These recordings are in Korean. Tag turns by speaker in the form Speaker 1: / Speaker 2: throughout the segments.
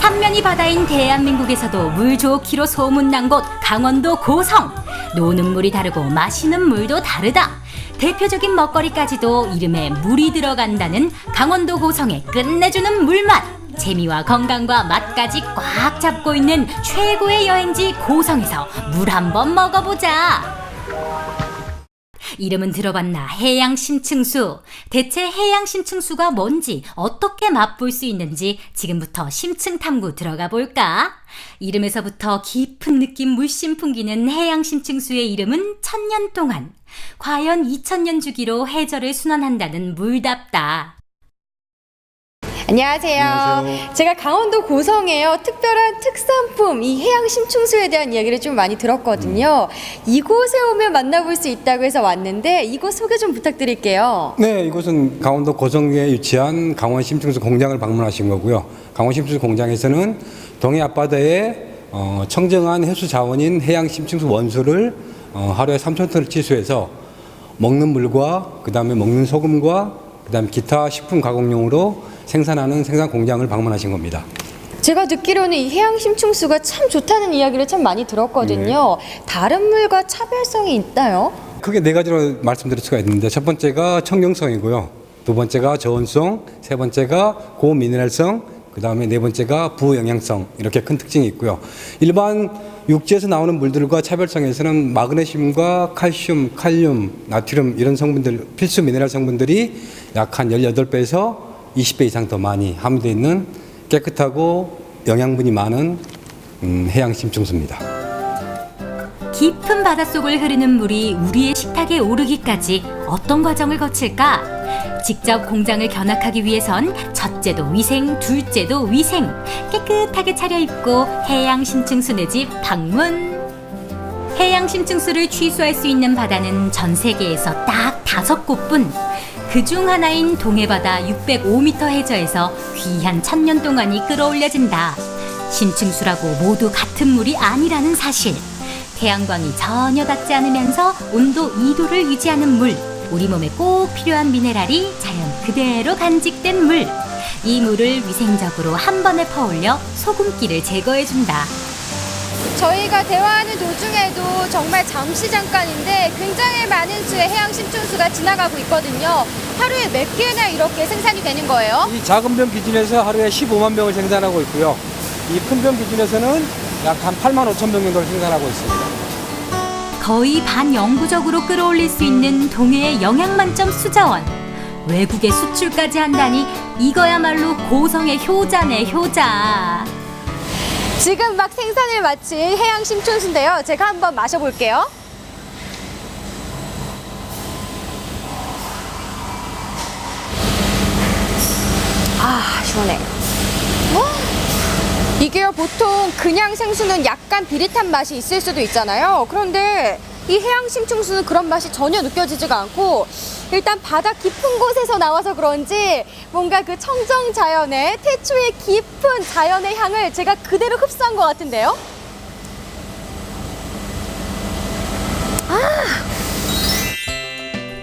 Speaker 1: 삼면이 바다인 대한민국에서도 물 좋기로 소문난 곳 강원도 고성. 노는 물이 다르고 마시는 물도 다르다. 대표적인 먹거리까지도 이름에 물이 들어간다는 강원도 고성의 끝내주는 물맛. 재미와 건강과 맛까지 꽉 잡고 있는 최고의 여행지 고성에서 물 한번 먹어보자. 이름은 들어봤나 해양 심층수. 대체 해양 심층수가 뭔지 어떻게 맛볼 수 있는지 지금부터 심층 탐구 들어가 볼까? 이름에서부터 깊은 느낌 물씬 풍기는 해양 심층수의 이름은 천년 동안. 과연 2000년 주기로 해저를 순환한다는 물답다.
Speaker 2: 안녕하세요.
Speaker 3: 안녕하세요.
Speaker 2: 제가 강원도 고성에요. 특별한 특산품 이 해양 심층수에 대한 이야기를 좀 많이 들었거든요. 이곳에 오면 만나볼 수 있다고 해서 왔는데 이곳 소개 좀 부탁드릴게요.
Speaker 3: 네, 이곳은 강원도 고성에 위치한 강원 심층수 공장을 방문하신 거고요. 강원 심층수 공장에서는 동해 앞바다에 어, 청정한 해수 자원인 해양 심층수 원수를 어, 하루에 3천 톤을 치수해서 먹는 물과 그다음에 먹는 소금과 그다음 기타 식품 가공용으로 생산하는 생산 공장을 방문하신 겁니다.
Speaker 2: 제가 듣기로는 이 해양 심층수가 참 좋다는 이야기를 참 많이 들었거든요.
Speaker 3: 네.
Speaker 2: 다른 물과 차별성이 있나요?
Speaker 3: 크게 네 가지로 말씀드릴 수가 있는데 첫 번째가 청경성이고요. 두 번째가 저온성, 세 번째가 고미네랄성, 그 다음에 네 번째가 부영양성 이렇게 큰 특징이 있고요. 일반 육지에서 나오는 물들과 차별성에서는 마그네슘과 칼슘, 칼륨, 나트륨 이런 성분들 필수 미네랄 성분들이 약 한 18배에서 20배 이상 더 많이 함유되어 있는 깨끗하고 영양분이 많은 음, 해양 심층수입니다.
Speaker 1: 깊은 바닷속을 흐르는 물이 우리의 식탁에 오르기까지 어떤 과정을 거칠까? 직접 공장을 견학하기 위해선 첫째도 위생, 둘째도 위생. 깨끗하게 차려입고 해양 심층수네 집 방문. 해양 심층수를 취수할 수 있는 바다는 전 세계에서 딱 다섯 곳뿐. 그중 하나인 동해바다 605m 해저에서 귀한 천년 동안이 끌어올려진다. 심층수라고 모두 같은 물이 아니라는 사실. 태양광이 전혀 닿지 않으면서 온도 2도를 유지하는 물. 우리 몸에 꼭 필요한 미네랄이 자연 그대로 간직된 물. 이 물을 위생적으로 한 번에 퍼올려 소금기를 제거해준다.
Speaker 2: 저희가 대화하는 도중에도 정말 잠시 잠깐인데 굉장히 많은 수의 해양 심층수가 지나가고 있거든요. 하루에 몇 개나 이렇게 생산이 되는 거예요?
Speaker 4: 이 작은 병 기준에서 하루에 15만 병을 생산하고 있고요. 이 큰 병 기준에서는 약 한 8만 5천 병 정도를 생산하고 있습니다.
Speaker 1: 거의 반영구적으로 끌어올릴 수 있는 동해의 영양만점 수자원. 외국에 수출까지 한다니 이거야말로 고성의 효자네 효자.
Speaker 2: 지금 막 생산을 마친 해양 심층수인데요. 제가 한번 마셔볼게요. 아, 시원해. 어? 이게요, 보통 그냥 생수는 약간 비릿한 맛이 있을 수도 있잖아요. 그런데 이 해양 심층수는 그런 맛이 전혀 느껴지지가 않고 일단 바다 깊은 곳에서 나와서 그런지 뭔가 그 청정 자연의 태초의 깊은 자연의 향을 제가 그대로 흡수한 것 같은데요.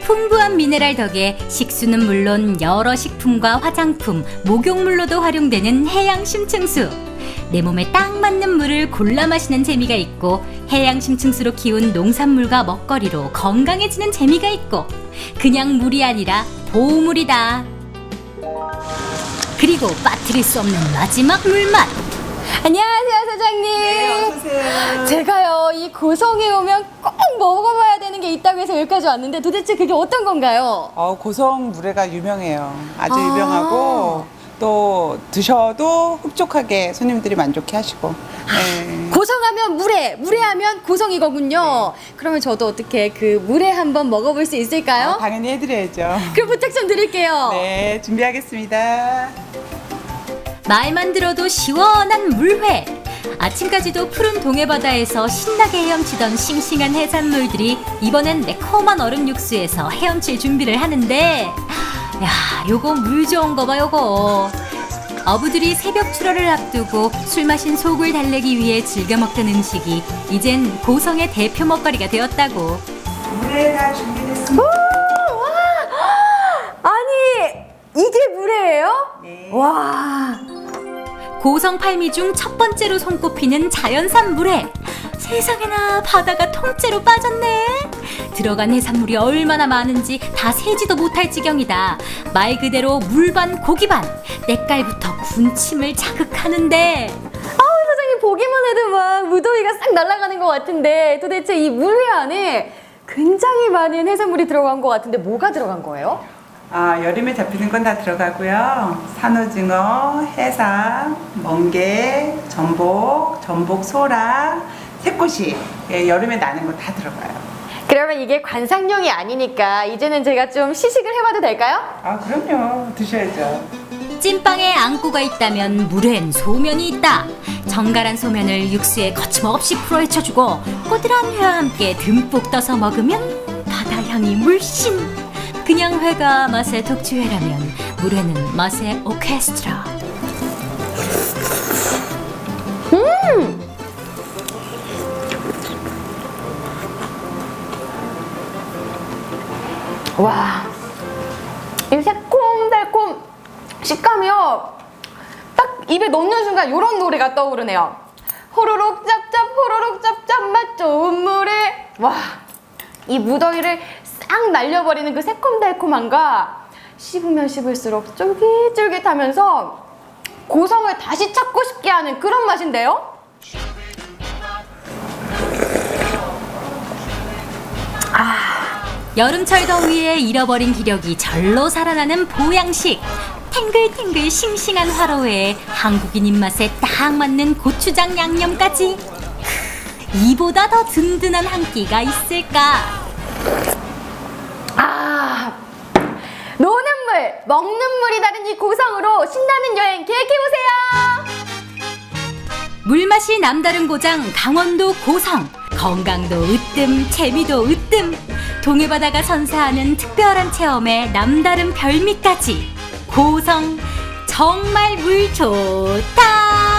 Speaker 1: 풍부한 미네랄 덕에 식수는 물론 여러 식품과 화장품, 목욕물로도 활용되는 해양 심층수. 내 몸에 딱 맞는 물을 골라 마시는 재미가 있고 해양 심층수로 키운 농산물과 먹거리로 건강해지는 재미가 있고 그냥 물이 아니라 보물이다. 그리고 빠뜨릴 수 없는 마지막 물맛.
Speaker 2: 안녕하세요, 사장님. 제가요, 이 고성에 오면 꼭 먹어봐야 되는 게 있다고 해서 여기까지 왔는데 도대체 그게 어떤 건가요?
Speaker 5: 어, 고성 물회가 유명해요. 아주
Speaker 2: 아.
Speaker 5: 유명하고 또 드셔도 흡족하게 손님들이 만족해 하시고. 네.
Speaker 2: 고성하면 물회, 물회하면 고성이거든요. 그러면 저도 어떻게 그 물회 한번 먹어볼 수 있을까요?
Speaker 5: 어, 당연히 해드려야죠.
Speaker 2: 그럼 부탁 좀 드릴게요.
Speaker 5: 네, 준비하겠습니다.
Speaker 1: 말만 들어도 시원한 물회. 아침까지도 푸른 동해바다에서 신나게 헤엄치던 싱싱한 해산물들이 이번엔 매콤한 얼음 육수에서 헤엄칠 준비를 하는데 야, 요거 물 좋은 거 봐, 요거. 어부들이 새벽 출하를 앞두고 술 마신 속을 달래기 위해 즐겨 먹던 음식이 이젠 고성의 대표 먹거리가 되었다고.
Speaker 5: 물회가 준비됐습니다.
Speaker 2: 아니 이게 물회예요? 네.
Speaker 1: 와 고성 팔미 중 첫 번째로 손꼽히는 자연산 물회. 세상에나 바다가 통째로 빠졌네. 들어간 해산물이 얼마나 많은지 다 세지도 못할 지경이다. 말 그대로 물반 고기반. 때깔부터 군침을 자극하는데
Speaker 2: 사장님 보기만 해도 막 무더위가 싹 날아가는 것 같은데 도대체 이 물회 안에 굉장히 많은 해산물이 들어간 것 같은데 뭐가 들어간 거예요?
Speaker 5: 아, 여름에 잡히는 건 다 들어가고요. 산오징어, 해삼, 멍게, 전복, 전복 소라, 새꼬시. 예, 여름에 나는 거 다 들어가요.
Speaker 2: 그러면 이게 관상용이 아니니까 이제는 제가 좀 시식을 해봐도 될까요?
Speaker 5: 아, 그럼요. 드셔야죠.
Speaker 1: 찐빵에 앙꼬가 있다면 물엔 소면이 있다. 정갈한 소면을 육수에 거침없이 풀어 헤쳐주고 꼬들한 회와 함께 듬뿍 떠서 먹으면 바다 향이 물씬. 그냥 회가 맛의 독주회라면 물회는 맛의 오케스트라.
Speaker 2: 와, 이 새콤달콤 식감이요. 딱 입에 넣는 순간 이런 노래가 떠오르네요. 호로록 짭짭 호로록 짭짭 맛 좋은 물에 와, 이 무더위를 싹 날려버리는 그 새콤달콤함과 씹으면 씹을수록 쫄깃쫄깃하면서 고성을 다시 찾고 싶게 하는 그런 맛인데요.
Speaker 1: 여름철 더위에 잃어버린 기력이 절로 살아나는 보양식. 탱글탱글 싱싱한 화로에 한국인 입맛에 딱 맞는 고추장 양념까지. 크, 이보다 더 든든한 한 끼가 있을까?
Speaker 2: 아, 노는 물, 먹는 물이 다른 이 고성으로 신나는 여행 계획해보세요!
Speaker 1: 물맛이 남다른 고장 강원도 고성. 건강도 으뜸, 재미도 으뜸. 동해바다가 선사하는 특별한 체험에 남다른 별미까지. 고성 정말 물 좋다.